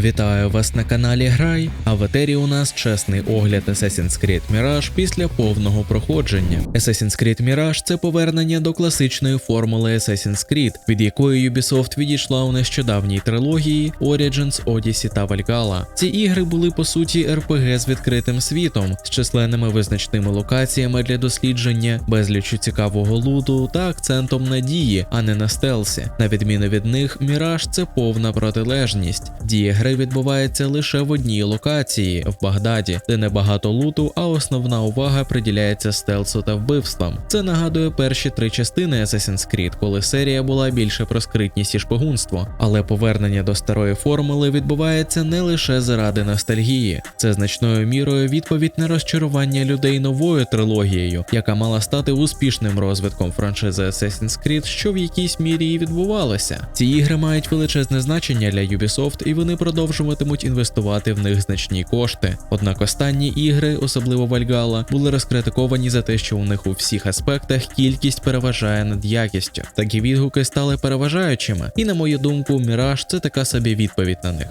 Вітаю вас на каналі Грай, а в етері у нас чесний огляд Assassin's Creed Mirage після повного проходження. Assassin's Creed Mirage – це повернення до класичної формули Assassin's Creed, від якої Ubisoft відійшла у нещодавній трилогії Origins, Odyssey та Valhalla. Ці ігри були по суті RPG з відкритим світом, з численними визначними локаціями для дослідження, безлічу цікавого луту та акцентом на дії, а не на стелсі. На відміну від них, Mirage – це повна протилежність. Дія гри відбувається лише в одній локації в Багдаді, де небагато луту, а основна увага приділяється стелсу та вбивствам. Це нагадує перші три частини Assassin's Creed, коли серія була більше про скритність і шпигунство. Але повернення до старої формули відбувається не лише заради ностальгії, це значною мірою відповідь на розчарування людей новою трилогією, яка мала стати успішним розвитком франшизи Assassin's Creed, що в якійсь мірі і відбувалося. Ці ігри мають величезне значення для Ubisoft, і вони продовжуватимуть інвестувати в них значні кошти. Однак останні ігри, особливо Вальгала, були розкритиковані за те, що у них у всіх аспектах кількість переважає над якістю. Такі відгуки стали переважаючими, і на мою думку, Міраж – це така собі відповідь на них.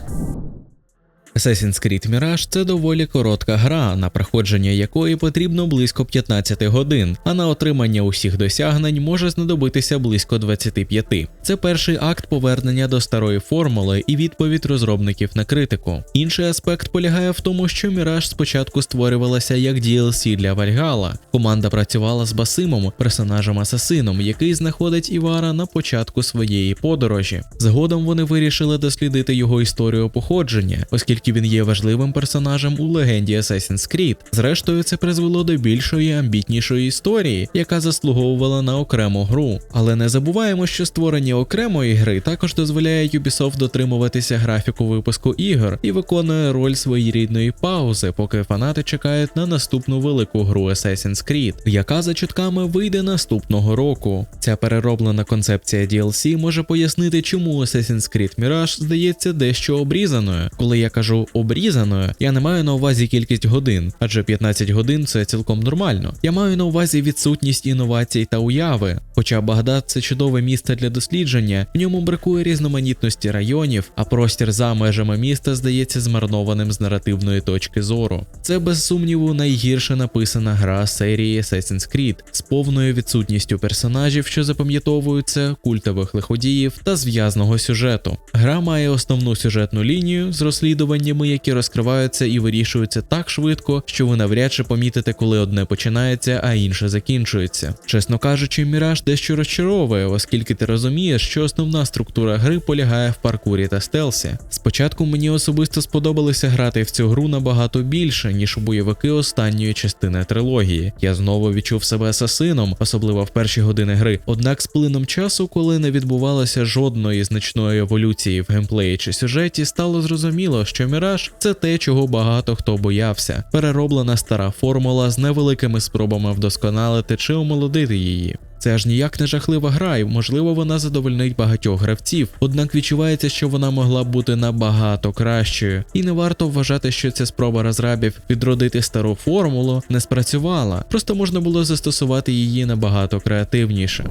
Assassin's Creed Mirage – це доволі коротка гра, на проходження якої потрібно близько 15 годин, а на отримання усіх досягнень може знадобитися близько 25. Це перший акт повернення до старої формули і відповідь розробників на критику. Інший аспект полягає в тому, що Mirage спочатку створювалася як DLC для Valhalla. Команда працювала з Басимом, персонажем асасином, який знаходить Івара на початку своєї подорожі. Згодом вони вирішили дослідити його історію походження, оскільки він є важливим персонажем у легенді Assassin's Creed. Зрештою, це призвело до більшої амбітнішої історії, яка заслуговувала на окрему гру. Але не забуваємо, що створення окремої гри також дозволяє Ubisoft дотримуватися графіку випуску ігор і виконує роль своєрідної паузи, поки фанати чекають на наступну велику гру Assassin's Creed, яка за чутками вийде наступного року. Ця перероблена концепція DLC може пояснити, чому Assassin's Creed Mirage здається дещо обрізаною, коли я кажу обрізаною, я не маю на увазі кількість годин, адже 15 годин це цілком нормально. Я маю на увазі відсутність інновацій та уяви. Хоча Багдад це чудове місце для дослідження, в ньому бракує різноманітності районів, а простір за межами міста здається змарнованим з наративної точки зору. Це без сумніву найгірше написана гра серії Assassin's Creed з повною відсутністю персонажів, що запам'ятовуються, культових лиходіїв та зв'язного сюжету. Гра має основну сюжетну лінію з розслідуваннями, які розкриваються і вирішуються так швидко, що ви навряд чи помітите, коли одне починається, а інше закінчується. Чесно кажучи, Міраж дещо розчаровує, оскільки ти розумієш, що основна структура гри полягає в паркурі та стелсі. Спочатку мені особисто сподобалося грати в цю гру набагато більше, ніж у бойовики останньої частини трилогії. Я знову відчув себе асасином, особливо в перші години гри. Однак з плином часу, коли не відбувалося жодної значної еволюції в геймплеї чи сюжеті, стало зрозуміло, що Міраж це те, чого багато хто боявся. Перероблена стара формула з невеликими спробами вдосконалити чи омолодити її. Це аж ніяк не жахлива гра, і можливо вона задовольнить багатьох гравців, однак відчувається, що вона могла б бути набагато кращою, і не варто вважати, що ця спроба розрабів відродити стару формулу не спрацювала, просто можна було застосувати її набагато креативніше.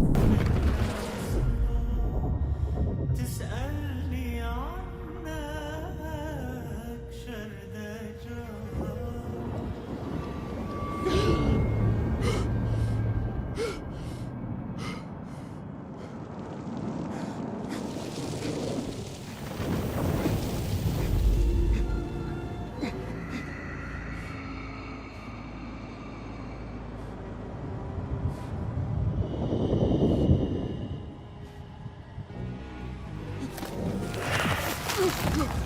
Yeah.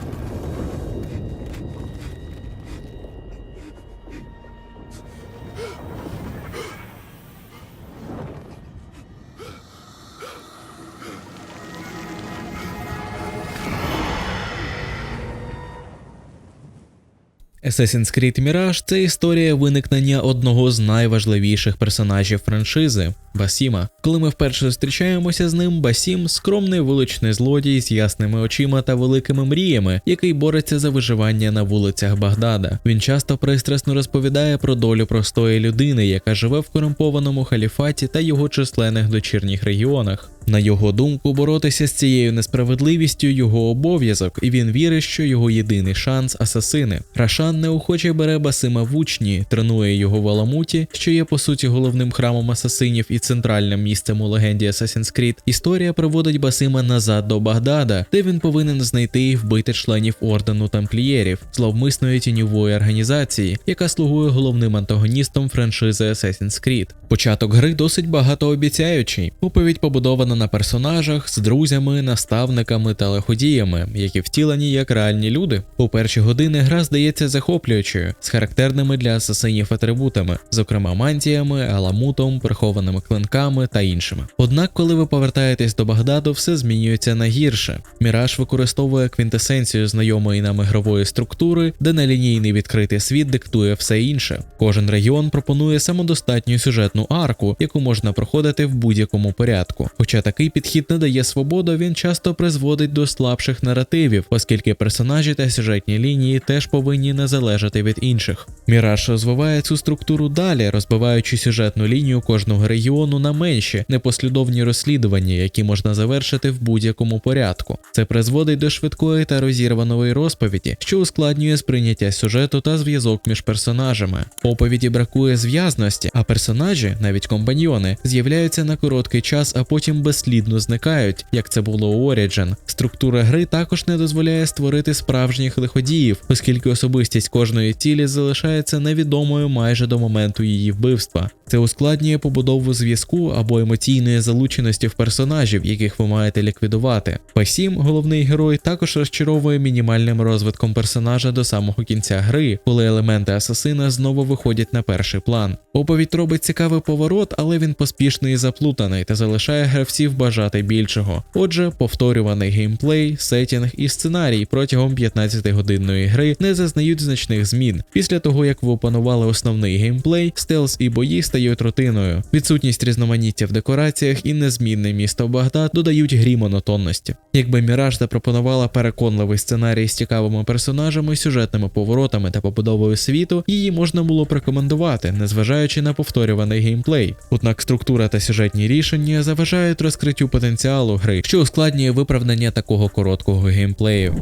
Assassin's Creed Mirage – це історія виникнення одного з найважливіших персонажів франшизи Басіма. Коли ми вперше зустрічаємося з ним, Басім скромний вуличний злодій з ясними очима та великими мріями, який бореться за виживання на вулицях Багдада. Він часто пристрасно розповідає про долю простої людини, яка живе в корумпованому халіфаті та його численних дочірніх регіонах. На його думку, боротися з цією несправедливістю його обов'язок, і він вірить, що його єдиний шанс асасини. Рашан неохоче бере Басима в учні, тренує його в Аламуті, що є по суті головним храмом асасинів і центральним місцем у легенді Assassin's Creed. Історія приводить Басима назад до Багдада, де він повинен знайти і вбити членів ордену тамплієрів, зловмисної тіньової організації, яка слугує головним антагоністом франшизи Assassin's Creed. Початок гри досить багатообіцяючий. Оповідь побудована на персонажах з друзями, наставниками та лиходіями, які втілені як реальні люди. У перші години гра здається захоплюючою, з характерними для асасинів атрибутами, зокрема мантіями, аламутом, прихованими клинками та іншими. Однак, коли ви повертаєтесь до Багдаду, все змінюється на гірше. Міраж використовує квінтесенцію знайомої нам ігрової структури, де нелінійний відкритий світ диктує все інше. Кожен регіон пропонує самодостатню сюжетну арку, яку можна проходити в будь-якому порядку. Хоча такий підхід не дає свободу, він часто призводить до слабших наративів, оскільки персонажі та сюжетні лінії теж повинні не залежати від інших. Міраж розвиває цю структуру далі, розбиваючи сюжетну лінію кожного регіону на менші, непослідовні розслідування, які можна завершити в будь-якому порядку. Це призводить до швидкої та розірваної розповіді, що ускладнює сприйняття сюжету та зв'язок між персонажами. Оповіді бракує зв'язності, а персонажі, навіть компаньйони, з'являються на короткий час, а потім безслідно зникають, як це було у Origin. Структура гри також не дозволяє створити справжніх лиходіїв, оскільки особистість кожної цілі залишається невідомою майже до моменту її вбивства. Це ускладнює побудову зв'язку або емоційної залученості в персонажів, яких ви маєте ліквідувати. Пасім, головний герой, також розчаровує мінімальним розвитком персонажа до самого кінця гри, коли елементи асасина знову виходять на перший план. Оповідь робить цікавий поворот, але він поспішний і заплутаний та залишає гравців бажати більшого. Отже, повторюваний геймплей, сетінг і сценарій протягом 15-годинної гри не зазнають значних змін. Після того як ви опанували основний геймплей, стелс і бої стають рутиною. Відсутність різноманіття в декораціях і незмінне місто Багдад додають грі монотонності. Якби Міраж запропонувала переконливий сценарій з цікавими персонажами, сюжетними поворотами та побудовою світу, її можна було б рекомендувати, незважаючи на повторюваний геймплей. Однак структура та сюжетні рішення заважають розкриттю потенціалу гри, що ускладнює виправдання такого короткого геймплею.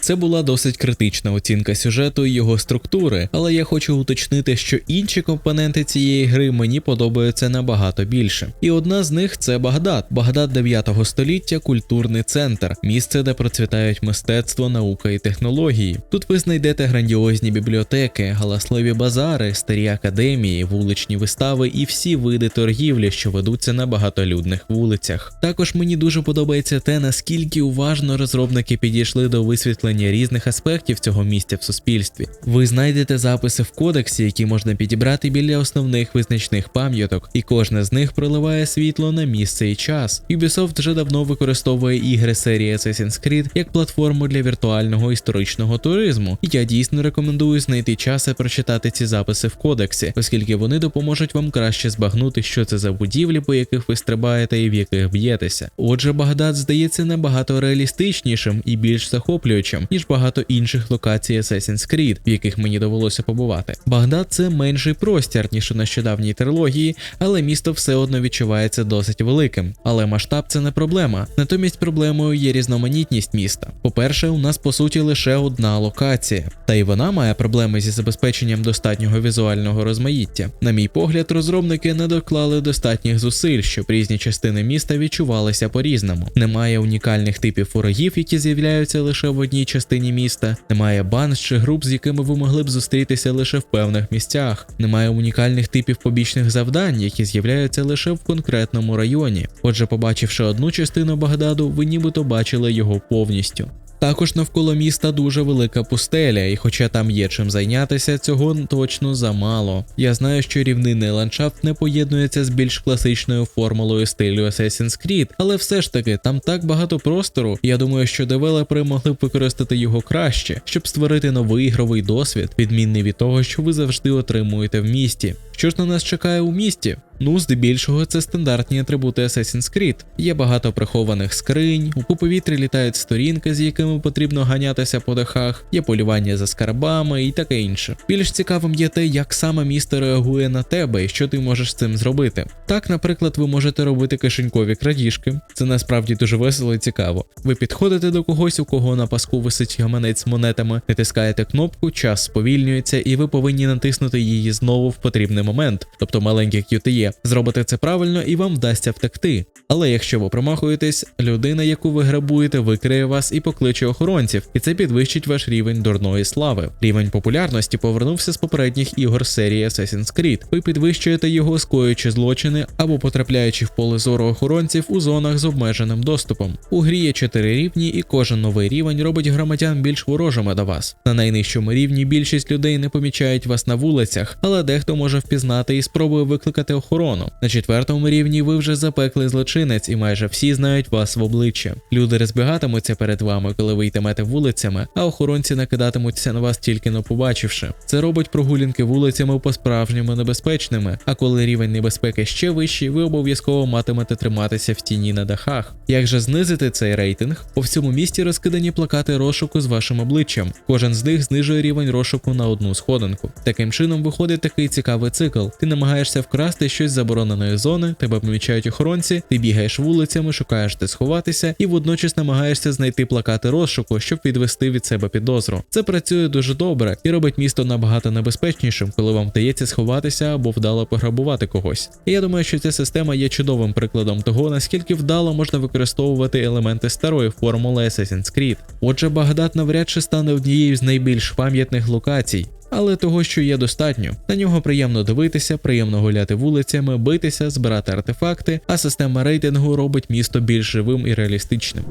Це була досить критична оцінка сюжету і його структури, але я хочу уточнити, що інші компоненти цієї гри мені подобаються набагато більше. І одна з них це Багдад. Багдад 9 століття культурний центр, місце, де процвітають мистецтво, наука і технології. Тут ви знайдете грандіозні бібліотеки, галасливі базари, старі академії, вуличні вистави і всі види торгівлі, що ведуться на багатолюдних вулицях. Також мені дуже подобається те, наскільки уважно розробники підійшли до висвітлення різних аспектів цього місця в суспільстві. Ви знайдете записи в кодексі, які можна підібрати біля основних визначних пам'яток, і кожна з них проливає світло на місце і час. Ubisoft вже давно використовує ігри серії Assassin's Creed як платформу для віртуального історичного туризму. І я дійсно рекомендую знайти час і прочитати ці записи в кодексі, оскільки вони допоможуть вам краще збагнути, що це за будівлі, по яких ви стрибаєте і в яких б'єтеся. Отже, Багдад здається набагато реалістичнішим і більш захоплюючим, ніж багато інших локацій Assassin's Creed, в яких мені довелося побувати. Багдад це менший простір, ніж у нещодавній трилогії, але місто все одно відчувається досить великим. Але масштаб це не проблема. Натомість проблемою є різноманітність міста. По-перше, у нас по суті лише одна локація, та й вона має проблеми зі забезпеченням достатнього візуального розмаїття. На мій погляд, розробники не доклали достатніх зусиль, щоб різні частини міста відчувалися по-різному. Немає унікальних типів ворогів, які з'являються лише в одній частині міста, немає банд чи груп, з якими ви могли б зустрітися лише в певних місцях. Немає унікальних типів побічних завдань, які з'являються лише в конкретному районі. Отже, побачивши одну частину Багдаду, ви нібито бачили його повністю. Також навколо міста дуже велика пустеля, і хоча там є чим зайнятися, цього точно замало. Я знаю, що рівнинний ландшафт не поєднується з більш класичною формулою стилю Assassin's Creed, але все ж таки там так багато простору. Я думаю, що девелопери могли б використати його краще, щоб створити новий ігровий досвід, відмінний від того, що ви завжди отримуєте в місті. Що ж на нас чекає у місті? Ну, здебільшого, це стандартні атрибути Assassin's Creed. Є багато прихованих скринь, у повітрі літають сторінки, з якими потрібно ганятися по дахах, є полювання за скарбами і таке інше. Більш цікавим є те, як саме місто реагує на тебе і що ти можеш з цим зробити. Так, наприклад, ви можете робити кишенькові крадіжки. Це насправді дуже весело і цікаво. Ви підходите до когось, у кого на паску висить гаманець з монетами, натискаєте кнопку, час сповільнюється, і ви повинні натиснути її знову в потрібний момент, тобто маленьке QTE. Зробите це правильно і вам вдасться втекти. Але якщо ви промахуєтесь, людина, яку ви грабуєте, викриє вас і покличе охоронців, і це підвищить ваш рівень дурної слави. Рівень популярності повернувся з попередніх ігор серії Assassin's Creed. Ви підвищуєте його, скоюючи злочини або потрапляючи в поле зору охоронців у зонах з обмеженим доступом. У грі є 4 рівні, і кожен новий рівень робить громадян більш ворожими до вас. На найнижчому рівні більшість людей не помічають вас на вулицях, але дехто може впізнати і спробує викликати охорону. На четвертому рівні ви вже запеклий злочинець, і майже всі знають вас в обличчя. Люди розбігатимуться перед вами, коли ви йтимете вулицями, а охоронці накидатимуться на вас тільки но побачивши. Це робить прогулянки вулицями по-справжньому небезпечними. А коли рівень небезпеки ще вищий, ви обов'язково матимете триматися в тіні на дахах. Як же знизити цей рейтинг? По всьому місті розкидані плакати розшуку з вашим обличчям. Кожен з них знижує рівень розшуку на одну сходинку. Таким чином виходить такий цікавий цикл. Ти намагаєшся вкрасти щось з забороненої зони, тебе помічають охоронці, ти бігаєш вулицями, шукаєш де сховатися і водночас намагаєшся знайти плакати розшуку, щоб відвести від себе підозру. Це працює дуже добре і робить місто набагато небезпечнішим, коли вам вдається сховатися або вдало пограбувати когось. І я думаю, що ця система є чудовим прикладом того, наскільки вдало можна використовувати елементи старої формули Assassin's Creed. Отже, Багдад навряд чи стане однією з найбільш пам'ятних локацій. Але того, що є достатньо. На нього приємно дивитися, приємно гуляти вулицями, битися, збирати артефакти, а система рейтингу робить місто більш живим і реалістичним.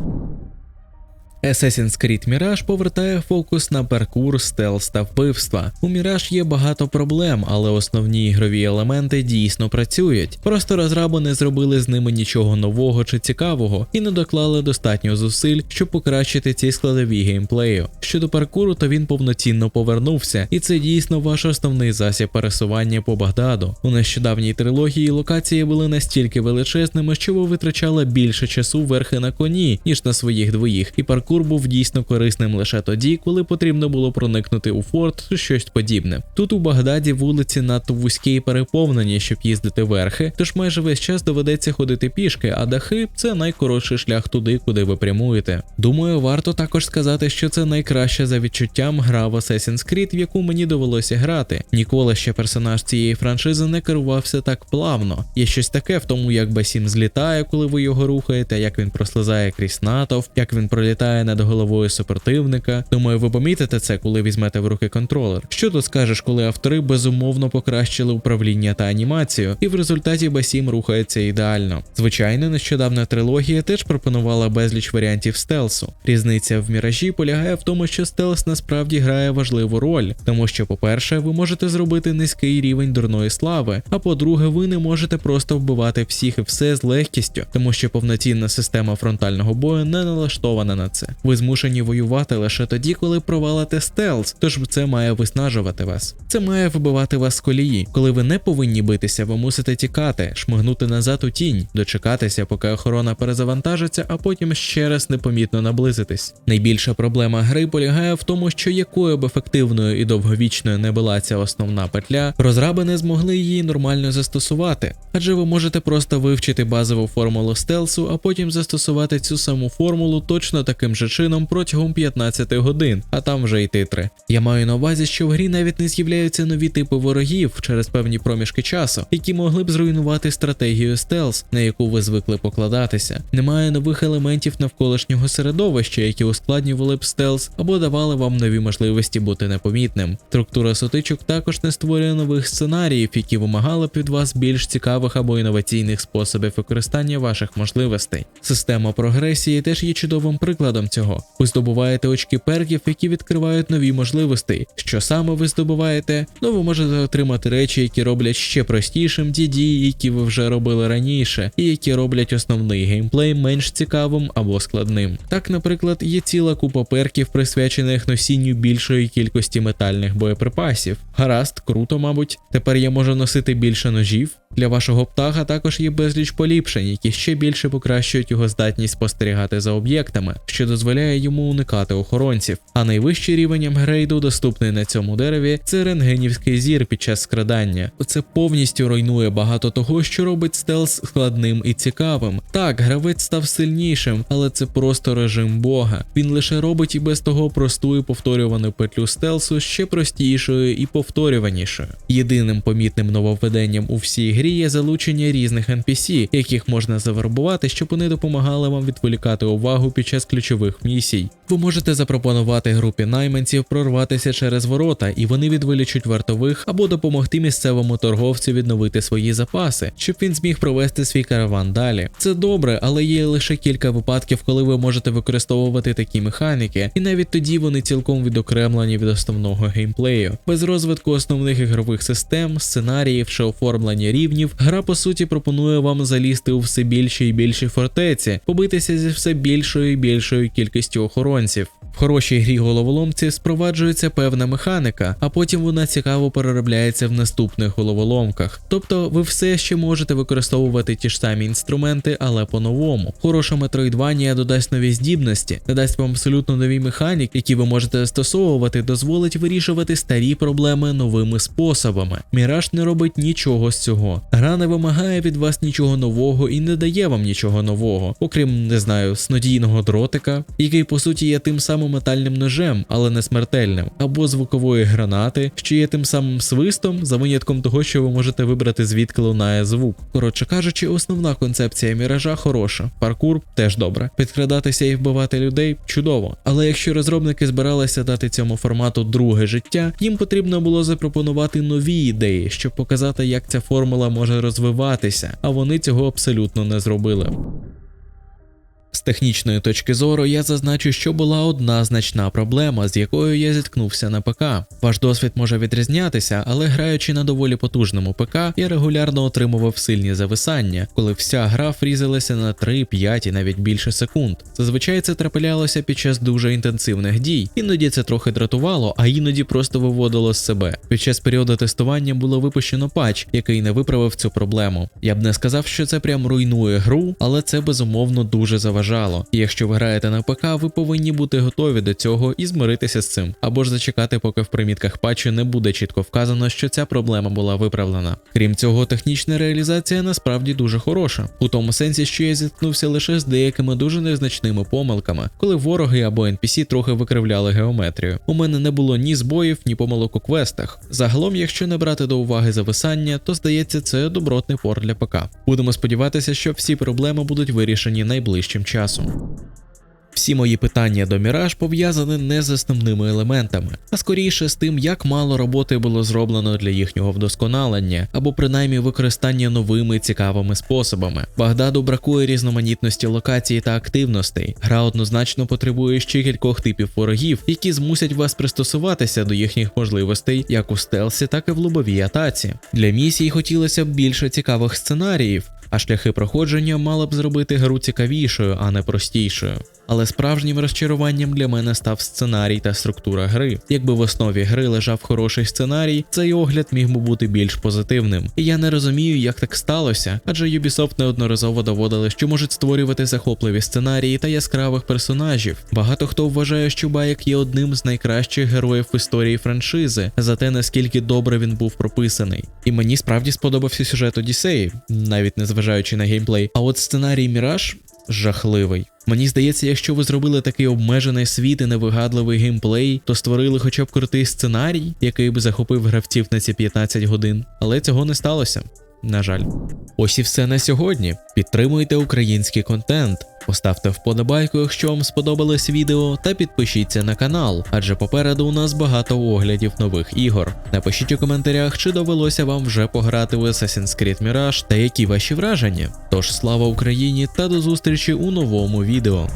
Assassin's Creed Mirage повертає фокус на паркур, стелс та вбивства. У Mirage є багато проблем, але основні ігрові елементи дійсно працюють. Просто розраби не зробили з ними нічого нового чи цікавого і не доклали достатньо зусиль, щоб покращити ці складові геймплею. Щодо паркуру, то він повноцінно повернувся, і це дійсно ваш основний засіб пересування по Багдаду. У нещодавній трилогії локації були настільки величезними, що ви витрачали більше часу верхи на коні, ніж на своїх двоїх, і паркур був дійсно корисним лише тоді, коли потрібно було проникнути у форт чи щось подібне. Тут у Багдаді вулиці надто вузькі і переповнені, щоб їздити верхи, тож майже весь час доведеться ходити пішки, а дахи це найкоротший шлях туди, куди ви прямуєте. Думаю, варто також сказати, що це найкраща за відчуттям гра в Assassin's Creed, в яку мені довелося грати. Ніколи ще персонаж цієї франшизи не керувався так плавно. Є щось таке в тому, як Басім злітає, коли ви його рухаєте, як він прослизає крізь натовп, як він пролітає над головою супротивника. Думаю, ви помітите це, коли візьмете в руки контролер. Що тут скажеш, коли автори безумовно покращили управління та анімацію, і в результаті Басім рухається ідеально. Звичайно, нещодавна трилогія теж пропонувала безліч варіантів стелсу. Різниця в міражі полягає в тому, що стелс насправді грає важливу роль, тому що, по-перше, ви можете зробити низький рівень дурної слави, а по-друге, ви не можете просто вбивати всіх і все з легкістю, тому що повноцінна система фронтального бою не налаштована на це. Ви змушені воювати лише тоді, коли провалите стелс, тож це має виснажувати вас. Це має вибивати вас з колії. Коли ви не повинні битися, ви мусите тікати, шмигнути назад у тінь, дочекатися, поки охорона перезавантажиться, а потім ще раз непомітно наблизитись. Найбільша проблема гри полягає в тому, що якою б ефективною і довговічною не була ця основна петля, розраби не змогли її нормально застосувати, адже ви можете просто вивчити базову формулу стелсу, а потім застосувати цю саму формулу точно таким же чином протягом 15 годин, а там вже й титри. Я маю на увазі, що в грі навіть не з'являються нові типи ворогів через певні проміжки часу, які могли б зруйнувати стратегію стелс, на яку ви звикли покладатися. Немає нових елементів навколишнього середовища, які ускладнювали б стелс або давали вам нові можливості бути непомітним. Структура сутичок також не створює нових сценаріїв, які вимагали б від вас більш цікавих або інноваційних способів використання ваших можливостей. Система прогресії теж є чудовим прикладом цього. Ви здобуваєте очки перків, які відкривають нові можливості. Що саме ви здобуваєте? Ну ви можете отримати речі, які роблять ще простішим ті дії, які ви вже робили раніше, і які роблять основний геймплей менш цікавим або складним. Так, наприклад, є ціла купа перків, присвячених носінню більшої кількості метальних боєприпасів. Гаразд, круто, мабуть. Тепер я можу носити більше ножів. Для вашого птаха також є безліч поліпшень, які ще більше покращують його здатність спостерігати за об'єктами, що дозволяє йому уникати охоронців. А найвищий рівень апгрейду, доступний на цьому дереві, це рентгенівський зір під час скрадання. Це повністю руйнує багато того, що робить стелс складним і цікавим. Так, гравець став сильнішим, але це просто режим бога. Він лише робить і без того просту і повторювану петлю стелсу ще простішою і повторюванішою. Єдиним помітним нововведенням у всій грі є залучення різних NPC, яких можна завербувати, щоб вони допомагали вам відволікати увагу під час ключових місій. Ви можете запропонувати групі найманців прорватися через ворота, і вони відволічуть вартових або допомогти місцевому торговцю відновити свої запаси, щоб він зміг провести свій караван далі. Це добре, але є лише кілька випадків, коли ви можете використовувати такі механіки, і навіть тоді вони цілком відокремлені від основного геймплею. Без розвитку основних ігрових систем, сценаріїв чи оформлення рівнів, гра по суті пропонує вам залізти у все більші і більші фортеці, побитися зі все більшою і більшою кількістю охоронців. Хорошій грі головоломці спроваджується певна механіка, а потім вона цікаво переробляється в наступних головоломках. Тобто ви все ще можете використовувати ті ж самі інструменти, але по-новому. Хороша метроїдванія додасть нові здібності, надасть вам абсолютно нові механіки, які ви можете застосовувати, дозволить вирішувати старі проблеми новими способами. Міраж не робить нічого з цього. Гра не вимагає від вас нічого нового і не дає вам нічого нового, окрім не знаю, снодійного дротика, який по суті є тим самим метальним ножем, але не смертельним, або звукової гранати, що є тим самим свистом, за винятком того, що ви можете вибрати звідки лунає звук. Коротше кажучи, основна концепція міража хороша. Паркур теж добре. Підкрадатися і вбивати людей чудово. Але якщо розробники збиралися дати цьому формату друге життя, їм потрібно було запропонувати нові ідеї, щоб показати, як ця формула може розвиватися, а вони цього абсолютно не зробили. З технічної точки зору я зазначу, що була одна значна проблема, з якою я зіткнувся на ПК. Ваш досвід може відрізнятися, але граючи на доволі потужному ПК, я регулярно отримував сильні зависання, коли вся гра фрізилася на 3, 5 і навіть більше секунд. Зазвичай це траплялося під час дуже інтенсивних дій. Іноді це трохи дратувало, а іноді просто виводило з себе. Під час періоду тестування було випущено патч, який не виправив цю проблему. Я б не сказав, що це прям руйнує гру, але це безумовно дуже заважало. І якщо ви граєте на ПК, ви повинні бути готові до цього і змиритися з цим, або ж зачекати, поки в примітках патчу не буде чітко вказано, що ця проблема була виправлена. Крім цього, технічна реалізація насправді дуже хороша, у тому сенсі, що я зіткнувся лише з деякими дуже незначними помилками, коли вороги або NPC трохи викривляли геометрію. У мене не було ні збоїв, ні помилок у квестах. Загалом, якщо не брати до уваги зависання, то здається, це добротний порт для ПК. Будемо сподіватися, що всі проблеми будуть вирішені найближчим часом. Всі мої питання до Міраж пов'язані не з основними елементами, а скоріше з тим, як мало роботи було зроблено для їхнього вдосконалення або принаймні використання новими цікавими способами. Багдаду бракує різноманітності локацій та активностей. Гра однозначно потребує ще кількох типів ворогів, які змусять вас пристосуватися до їхніх можливостей як у стелсі, так і в лобовій атаці. Для місій хотілося б більше цікавих сценаріїв, а шляхи проходження мали б зробити гру цікавішою, а не простішою. Але справжнім розчаруванням для мене став сценарій та структура гри. Якби в основі гри лежав хороший сценарій, цей огляд міг би бути більш позитивним. І я не розумію, як так сталося, адже Ubisoft неодноразово доводили, що можуть створювати захопливі сценарії та яскравих персонажів. Багато хто вважає, що Байк є одним з найкращих героїв в історії франшизи, за те наскільки добре він був прописаний. І мені справді сподобався сюжет Одіссеї, навіть не зважаючи на геймплей. А от сценарій Міраж жахливий. Мені здається, якщо ви зробили такий обмежений світ і невигадливий геймплей, то створили хоча б крутий сценарій, який би захопив гравців на ці 15 годин. Але цього не сталося. На жаль, ось і все на сьогодні. Підтримуйте український контент, поставте вподобайку, якщо вам сподобалось відео, та підпишіться на канал, адже попереду у нас багато оглядів нових ігор. Напишіть у коментарях, чи довелося вам вже пограти в Assassin's Creed Mirage та які ваші враження. Тож слава Україні та до зустрічі у новому відео.